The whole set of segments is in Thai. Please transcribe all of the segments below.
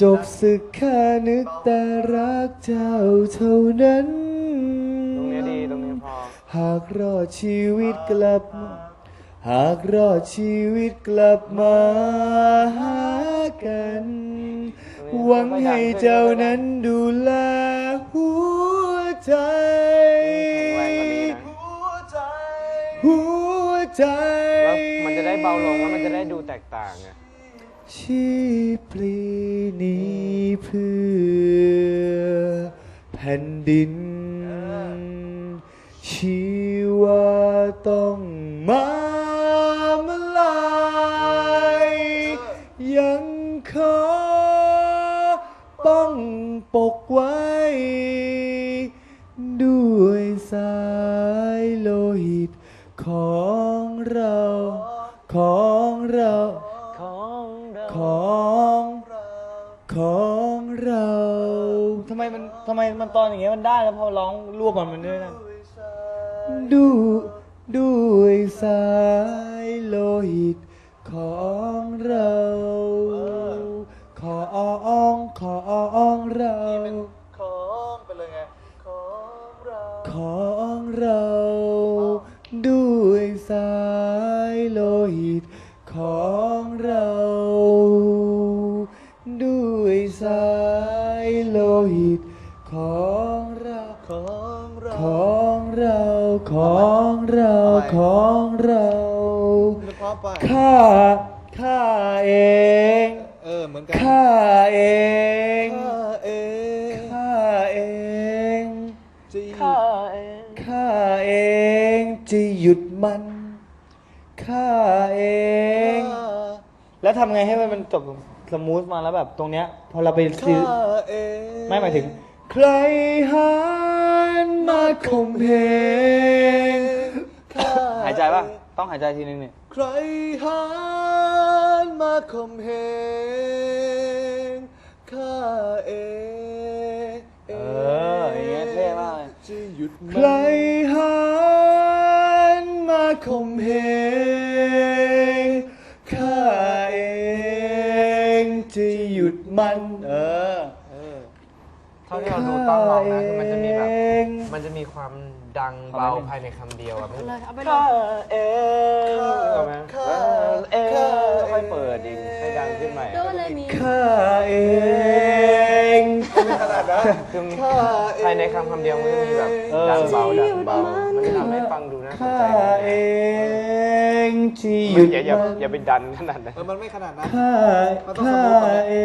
จบศึกข้านึกแต่รักเจ้าเท่านั้น ตรงนี้ดีตรงนี้พอ หากรอดชีวิตกลับมาหากรอดชีวิตกลับมาหากัน หวังให้เจ้านั้นดูแลหัวใจแรงกว่านี้นะหัวใจ แล้วมันจะได้เบาลงแล้วมันจะได้ดูแตกต่างไง ชีพลีนี้เพื่อแผ่นดิน ชีวาต้องมาเมื่อไหรยังขอป้องปกไว้ ด้วยสายโลหิตของเรา ทำไมมันตอนอย่างเงี้ยมันได้แล้วพอร้องรวบมันมันด้วยนะดูด้วยสายโลหิตของเรา ขออองของเราของไปเลยไงของเราของเรา ด้วยสายโลหิตของ ของเราของเรานึกพร้อมไปข้าข้าเองเออเหมือนกันข้าเองข้าเองข้าเองจะข้าเองข้าเองจะหยุดมันข้าเองแล้วทำไงให้มันมันจบสมูทมาแล้วแบบตรงเนี้ย พอเราไปซื้อข้าเอง ไม่หมายถึง ใครหันมาข่มเหง ข้า หายใจป่ะ ต้องหายใจทีนึงเนี่ย ใครหันมาข่มเหงข้าเองเอออย่างเงี้ยเท่มากเลย จะหยุดมันใครหันมาข่มเหงข้าเองจะหยุดมันเออเออเท่าที่เราดูต้องร้องนะคือมันจะมีแบบเองมันจะมีความ ดังเบาภายในคำเดียวอะไม่เลยเอาไปเลข้ายเองเอาไหมข้าเออข้าค่อยเปิดดิให้ดังขึ้นใหม่โดเรมีข้าเองขนาดนั้นคือข้าเองภายในคำคำเดียวมันจะมีแบบเออดังเบาดังเบามันจะทำให้ฟังดูน่าสนข้าใจเองที่หหยุยุดดอย่าอย่ามันอย่าไปดันขนาดนั้น เออมันไม่ขนาดนั้น ข้ามันต้องข้าสมูทก่อนเอ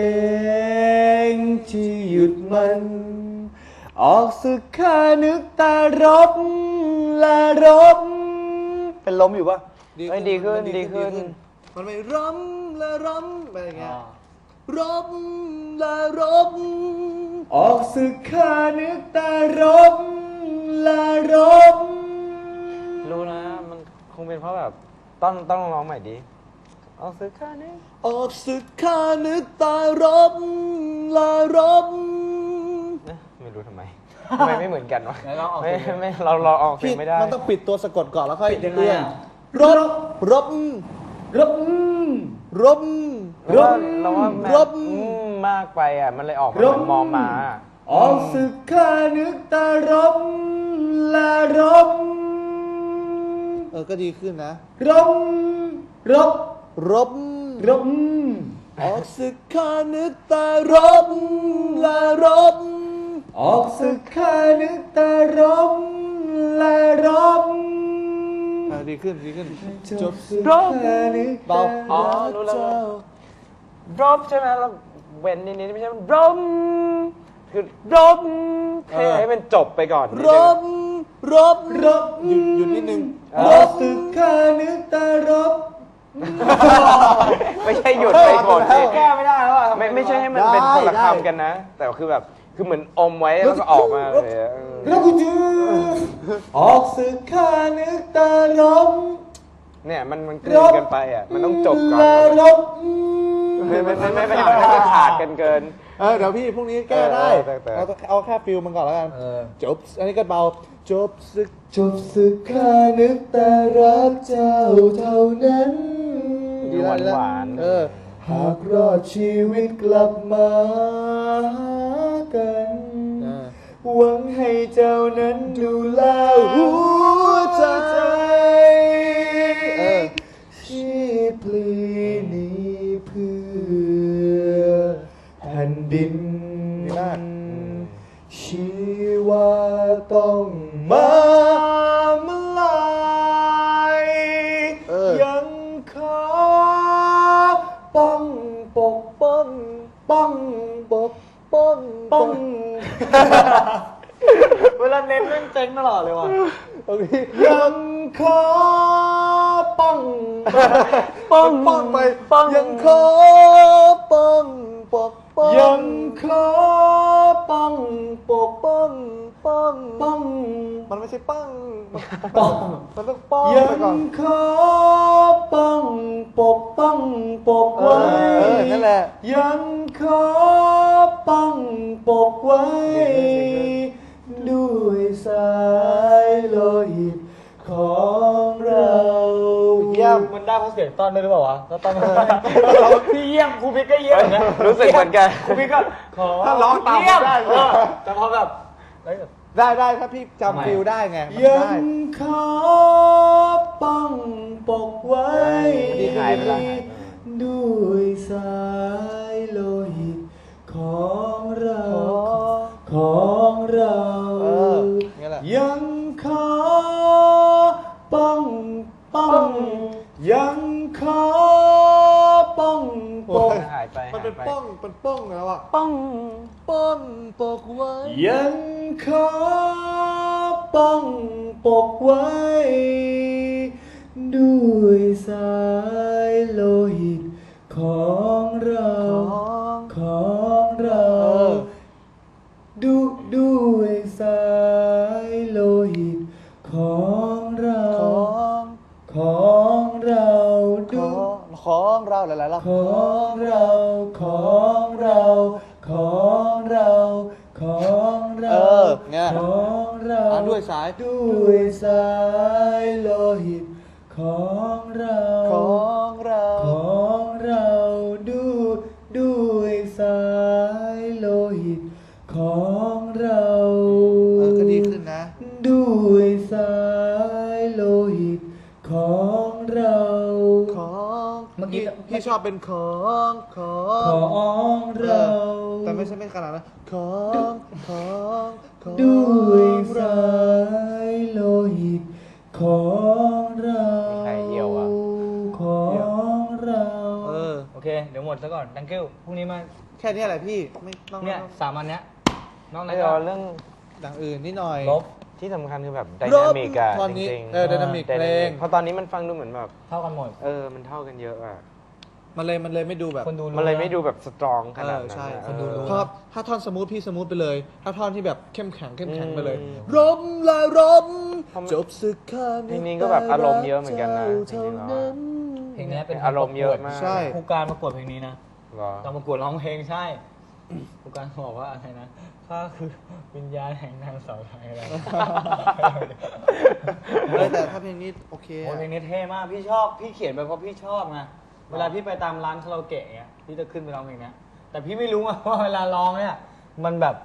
งที่หยุดมัน ออกศึกข้านึกตารบและรบ เป็นลมอยู่ปะเอ้ยดีขึ้นมัดีขึ้น มันไม่ร้ำและร้ำไปอย่างเงี้ยรบและรบ ออกศึกข้านึกตารบและรบ รู้นะ มันคงเป็นเพราะแบบต้องต้องร้องใหม่ดีเอาซื้อค่านี้ออกศึกข้านึกตารบและรบนะไม่รู้ ทำไมทำไมไม่เหมือนกันวะไหนลองออกไม่เสียง ไม่เราเราออกเสียงไม่ได้ มันต้องปิดตัวสะกดก่อนแล้วค่อยปิดยังไงอะรบรบรบรบ เราว่าเราว่าแม่รบ อืมมากไปอะ มันเลยออกมาเป็นมอมาออกศึกข้านึกตารบและรบเออก็ดีขึ้นนะรบรบรบรบออกศึกข้านึกตารบและรบ ออกศึกข้านึกตารบและรบเออดีขึ้นดีขึ้น จบศึกรบข้านึกเบาอ๋อรู้แล้วเจ้ารบใช่ไหมเราเว้นนิดนิดไม่ใช่รบคือรบเท่ให้มันจบไปก่อนนิดรนึง บรบรบหยุดหยุดนิดนึงออกศึกข้านึกตารบไม่ใช่หยุดไปหมดดิแก้ไม่ได้แล้วอะไม่ไม่ใช่ให้มันเป็นคนละได้คำกันนะ แต่คือแบบ คือเหมือนอมไว้แล้วก็ออกมาเลยอะเออแล้วกูจือออกศึกข้านึกตารบเนี่ยมันมันกลืนกันไปอะมันต้องจบก่อนและรบไม่ไม่ไม่ไม่ไม่ไม่ไม่ขาดกันเกิน เออเดี๋ยวพี่พรุ่งนี้แก้ได้เออแต่แต่เอาเอาแค่ฟิลมันก่อนแล้วกันเออจบ อันนี้ก็เบาจบศึกจบศึกข้านึกแต่รักเจ้าเท่านั้นดูหวานหวานๆ เออ หากรอดชีวิตกลับมาหา กันอ่าหวังให้เจ้านั้นดูแลหัวใจ เวลาเน้นเล่นเจ๊งตลอดเลยว่ะตรงนี้ยังขอป้องป้องป้องไปป้องยังขอป้องปกป้องยังขอป้องปกป้องป้องป้องมันไม่ใช่ป้องป้องมันต้องป้องยัไปก่อนงขอป้องปกป้องปกเอไว้อเออนั่นแหละยังขอ ป้องปกไว้ ด้วยสายโลหิตของเราเยี่ยมมันได้เพราะเสียงต้อนด้วยหรือเปล่าวะก็ต้อนพี่เยี่ยมครูบิ๊กก็เยี่ยมนะรู้สึกเหมือนกันครูบิ๊กก็ขอถ้าร้องตามเยี่ยมได้เออแต่พอแบบเฮ้ยได้ได้ถ้าพี่ทำไมจำฟิลได้ไงมันยัได้งขอป้องปกไว้ที่หายไปแล้ว ขอป้องปกหายไปมันเป็นหายไป้องเป็นป้องแล้วอะป้องป้องปกไว้ยังขอป้องปกไว้ ด้วยสายโลหิตของเรา ของเรา เออเนี่ยของเราอะด้วยสาย ด้วยสายโลหิต ของเรา ของเรา ของเราดูด้วยสายโลหิต ของเราเออก็ดีขึ้นนะ ด้วยสาย มื่อกี้พี่พี่ชอบเป็นของขอของเราแต่ไม่ใช่ไม่ขนาดนั้นของของของด้วยสายโลหิตของเรามีใครเยี่ยวอะของเราเออโอเค เดี๋ยวหมดซะก่อน thank you พรุ่งนี้มาแค่นี้แหละพี่ไม่ต้องเนี่ยสามอันเนี้ยนอกนั้ไม่นก็เอาเรื่องอย่างอื่นนิดหน่อยลบ ที่สำคัญคือแบบไดลนาบมิกอะตอนนี้จริงๆเออ dynamic เพลง เพราะตอนนี้มันฟังดูเหมือนแบบเท่ากันหมด เออมันเท่ากันเยอะอะมันเลยมันเลยไม่ดูแบบ คนดูรู้มันเลยไม่ะดูแบบสตรองขเอนาดอนั้นใช่ อะคนดูรู้เพราะถ้าท่อนสมูทพี่สมูทไปเลย ถ้าท่อนที่แบบเข้มแข็งเข้มแข็งไปเลยอืมรมและรมเพราะมันจบศึกข้าเพลงนี้ก็แบบอารมณ์เยอะเหมือนกันนะจริงๆแล้วอะเพลงนี้เป็นอารมณ์เยอะมาก ใช่ ผู้การประกวดเพลงนี้นะเหรอ ตอนประกวดร้องเพลงใช่ ผู้การบอกว่าอะไรนะข้าคือวิญญาณแห่งนางสาวไทยอะไรเออแต่ถ้าเพลงนี้โอเคโอ้อะเพลงนี้เท่มากพี่ชอบพี่เขียนไปเพราะพี่ชอบไงเวลาพี่ไปตามร้านคาราโอเกะเงี้ยพี่จะขึ้นไปร้องเพลงเนี้ยแต่พี่ไม่รู้ไงว่าเวลาร้องเนี่ยมันแบบ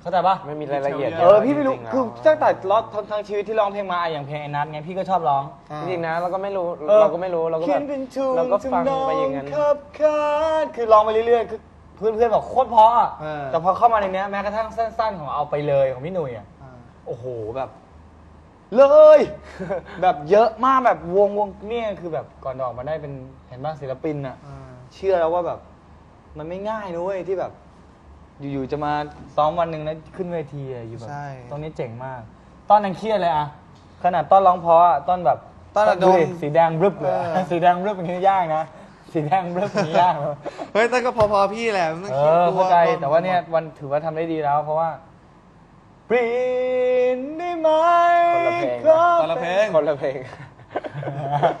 เข้าใจปะ ไม่มีรายละเอียดเออพี่ไม่รู้จงๆแล้วคือตั้งแต่ร้องทั้งทั้งชีวิตที่ร้องเพลงมาอะอย่างเพลงไอ้นัทไงพี่ก็ชอบร้อง อ่า จริงๆนะเราก็ไม่รู้ออเราก็ไม่รู้เราก็แบบขียนเป็นทูนเราก็ฟังไปอย่างนั้นทำนครับคานคือร้องไปเรื่อยๆคือ เพื่อนๆบอกโคตรเพราะอะเออ แต่พอเข้ามาในเนี้ยแม้กระทั่งสั้น ๆ ของเอาไปเลยของพี่หนุ่ยอะอ่าโอ้โหแบบ เลย แบบเยอะมากแบบวงวงเนี่ยคือแบบก่อนจะออกมาได้เป็นเห็นบ้างศิลปินอะอ่าเชื่อแล้วว่าแบบ มันไม่ง่ายนะเว้ยที่แบบ อยู่ๆจะมาซ้อมวันหนึ่งแล้วขึ้นเวทีอะอยู่แบบใช่ ตรงนี้เจ๋งมาก ตอนยังเครียดเลยอะขนาดต้อนร้องเพราะอะต้อนแบบต้อนระดมดูสีแดงรึบเลยเออสีแดงรึบอย่างนี้ยากนะ สีแดงรึบอย่างนี้ยากเลยเฮ้ยแต่ก็พอๆพี่แหละไม่เอคิดอกลัเข้าใจโดแต่ว่าเนี่ยวันถือว่าทำได้ดีแล้วเพราะว่าปรีนได้ไหมคนละเพลงขอคนละเพลงคนละเพลง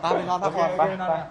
ตามไปนอนพักผ่อน โอเคโอเคนอนนะ